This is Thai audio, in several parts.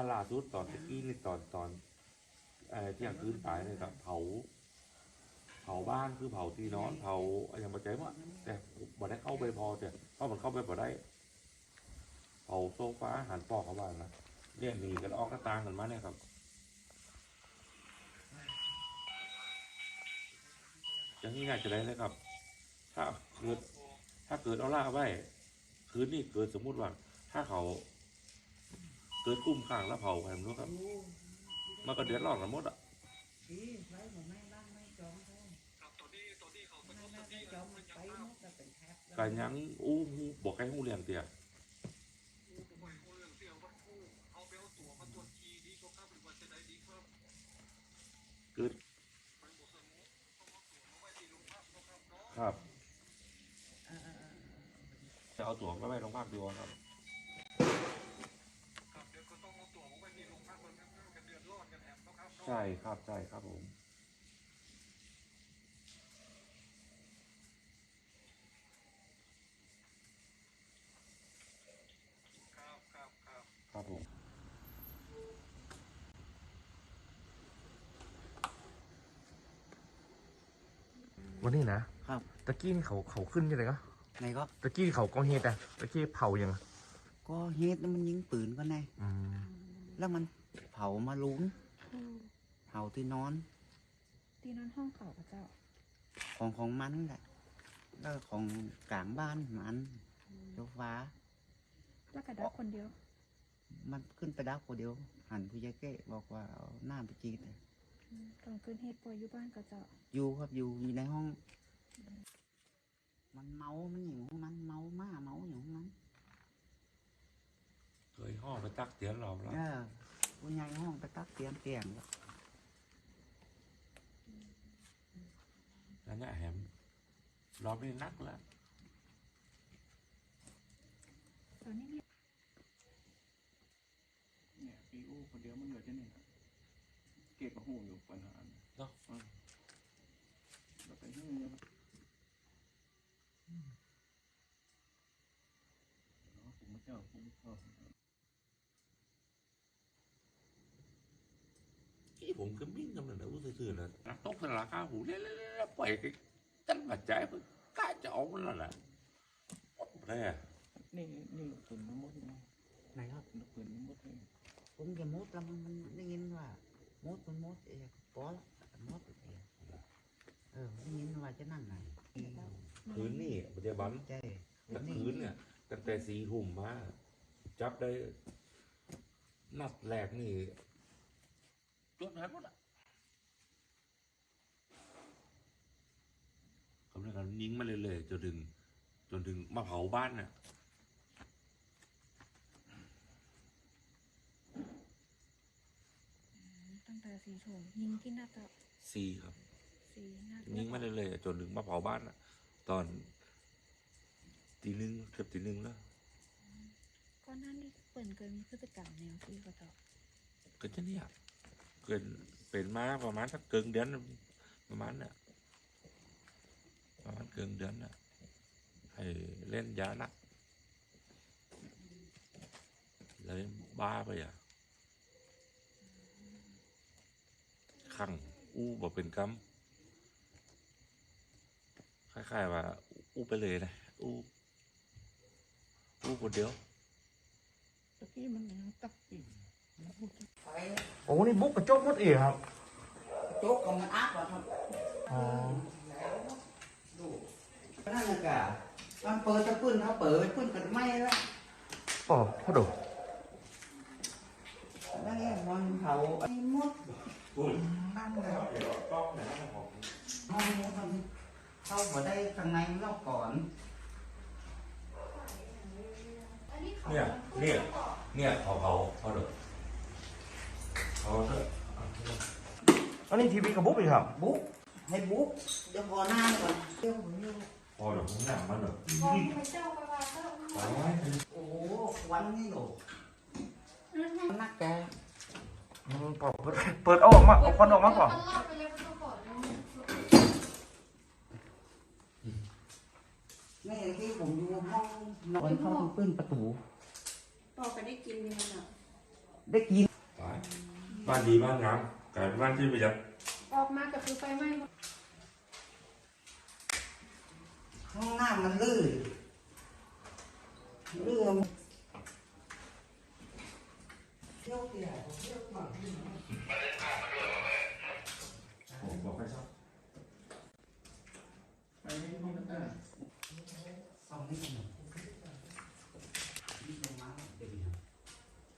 าล่าสุดตอนตะกี้ในตอนตอนเอ่อที่ย่างคืนตายเลยครับเผา เผาบ้านคือเผาที่นอนเผาอะไรอย่างมาใจว่าแต่บ่ได้เข้าไปพอแต่เพราะมันเข้าไปบ่ได้ เผาโซฟาหันปอกเข้าบ้านนะเรียกหนีกันออกหน้าต่างกันมาเนี่ยครับอย่างนี้น่ายจะได้เลยครับ ถ้าเกิดถ้าเกิดเอาล่าไว้คืนนี้เกิดสมมุติว่า ถ้าเขา เกิดกุ้มข้างแล้วเผาใครไม่รู้ครับมันก็เดือดร้อนกันหมดอะดีไว้หมดไม่บ้างไม่จองเขาไม่ไม่ไม่จองมันยังอู้หูบอกให้หูเรียงเตี้ยเกิดครับจะเอาตัวก็ไปโรงพักดีกว่าครับ ใช่ครับใช่ครับผมครับผม วันนี้นะครับตะกี้นี่เขาเขาขึ้นยังไงก็ไหนก็ตะกี้เขากองเฮดอะตะกี้เผายังอะก็เฮ็ดแล้วมันยิงปืนก็ไงอืม แล้วมันเผามาลุง อืม เผาที่นอน ตีนอนห้องเขาพระเจ้า ของของมันแหละแล้วของกลางบ้านมันเจ้าฟ้า แล้วกระดับคนเดียว มันขึ้นไปดักคนเดียว หันผู้ใหญ่เก้บอกว่าเอาหน้าไปจีดเลยอืมตอนคืนเฮ็ดปวยอยู่บ้านก็เจ้าอยู่ครับอยู่อยู่ในห้อง มันเมา มันอยู่ของมันเมามาเมาอยู่ของมันเคยห้องไปตักเตียนเราแล้วเออผู้ใหญ่ห้องไปตักเตียงเตียงแล้วแล้วเนี่ยแหม รอบนี้นักแล้วตอนนี้เนี่ยเนี่ยปีอู้คนเดียวมันเหลือจะนี่ครับเก็บกับหูอยู่ปัญหาเนี่ยเนาะแล้วไปให้เนาะผมไม่เจ้าผมก็ที่ผมก็มิ่งกันนะอู้ซื่อๆนะนักตกสลาข้าหูเล่นๆๆปล่อย กันตั้งปัจจัยมันกล้าจะเอามันแล้วแหละหมดเลยอะนี่นี่ลูกปืนมันมดนะไหนครับลูกปืนมันมดเลยผมจะมุดแล้วมันมันได้ยินว่ามุดมันมุดเองปอละมุดเองเออได้ยินว่าจะนั่งไหนคืนนี่ปัจจุบันใช่แต่คืนเนี่ยตั้งแต่สี่ทุ่มมาจับได้นัดแรกนี่จนหายหมดอะ เขาเรียกกันยิงมาเลยๆจนถึง จนถึงมาเผาบ้านน่ะตั้งแต่สี่ถุงยิงที่หน้าเจ้าสี่ครับสี่หน้ายิงมาเลยๆจนถึงมาเผาบ้านน่ะ ตอนตีหนึ่งเกือบตีหนึ่งแล้วก่อนหน้านี้เปิ่นเคยมีพฤติกรรมแนวที่พระเจ้าก็จะเนี่ยเกินเป็นมาประมาณสักเกินเดือนประมาณน่ะ ประมาณเกินเดือนน่ะให้เล่นยาหนักเลยบ้าไปอะขังอู้บอกเป็นกรรมคล้ายๆว่า อู้ไปเลยนะอู้อู้คนเดียวตะกี้มันยังตักอีกไปโอ้นี่บุกกระจกหมดเองครับ โจ๊กกับมันอักว่ะครับ อ๋อดู นั่นน่ะกะมันเปิดจะปืนเขาเปิดปืนกันไม่แล้วอ๋อพ่อดูนั่นไงมันเผาไอ้มดนั่นแหละห้องนี้มันเข้ามาได้ข้างในนอกก่อน เนี่ย เนี่ย เนี่ยเขาเขาเขาเด้อเขาเถอะอันนี้ทีวีกับบุ๊กอีกครับ บุ๊กให้บุ๊กเดี๋ยวพอหน้าก่อนเดี๋ยวผมอยู่ พอเดี๋ยวผมหนังมันเด้อพอพระเจ้าไปว่าเจ้าไปโอ้โหควันนี่โหนักแกอืมเปิดเปิดเปิดเอาออกมาเอาควันออกมาก่อนนี่ที่ผมอยู่ห้องนอนเข้าปืนประตูพอไปได้กินนี่มันอะได้กิน บ้านดีบ้านงามกลายเป็นบ้านที่ประหยัดออกมาก็คือไฟไหม้หมด ห้องน้ำมันลื่นลื่นเที่ยวเที่ยวเที่ยวบ้าง ผมบอกให้ชอบ ไปให้ห้องได้ สองนิดหนึ่งนี่ลงมาเป็น บ้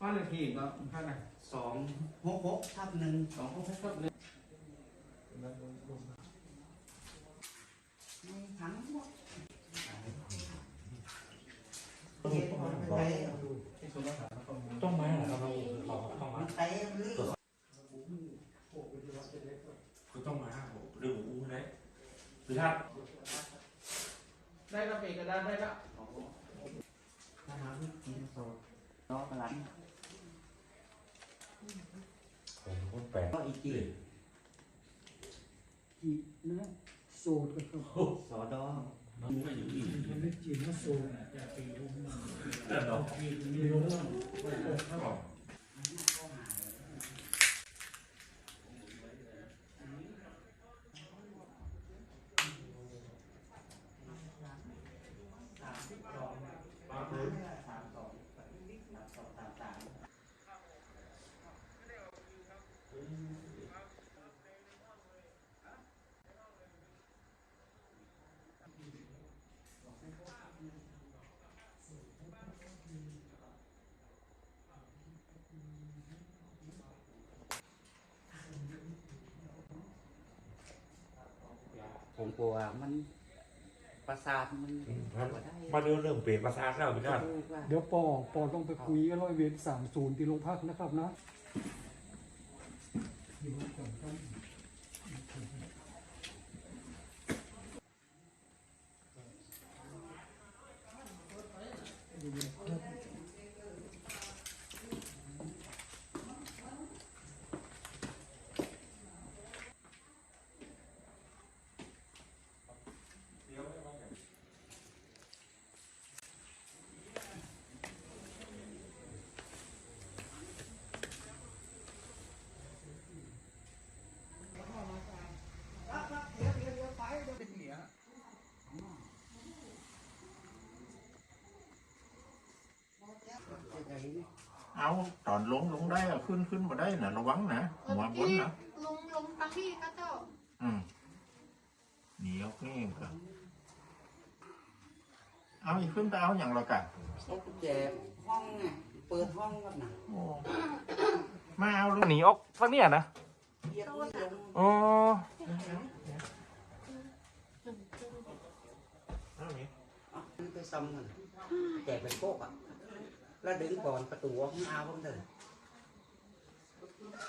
านเลขที่ก็ท่านไหนสองหกหกทับหนึ่งสองหกหกเลยไม่ทั้งหมดเก็บมันไป ที่สุดแล้วครับ ต้องมาเหรอครับเราต้องมา มันไปลื่น ก็ต้องมาเรื่องอู้นะคือถ้า ได้รับเอกระดาษได้ละถ้าหาวิธีโซดล้อกระลันผมคนแปลกก็อีกทีจีเนื้อสูตรก็คือสอดอไม่อยู่อีก ผมกลัวมันประสาทมันบ่ได้มาเรื่องเรื่องเปลี่ยนภาษาแล้วพี่ท่านเดี๋ยวปอปอต้องไปคุยกับร้อยเวรสามศูนย์ที่โรงพักนะครับนะ เอาตอนลงลงได้อะขึ้นขึ้นมาได้นะระวังนะหัวบนนะลงลงตั้งที่ก็เจ้า อืมเหนียวนี่ก็เอาอีกขึ้นไปเอาอย่างละกันเอากุญแจห้องไงเปิดห้องก่อนนะโอ้มาเอาเลยหนีออกฝั่งเนี้ยนะเรียกไม่ลงอ๋อเอานี่อะมันไปซ้ำกันแจกเป็นโป๊กอะ แล้วดึงก่อนประตูห้องอาผมเดินอ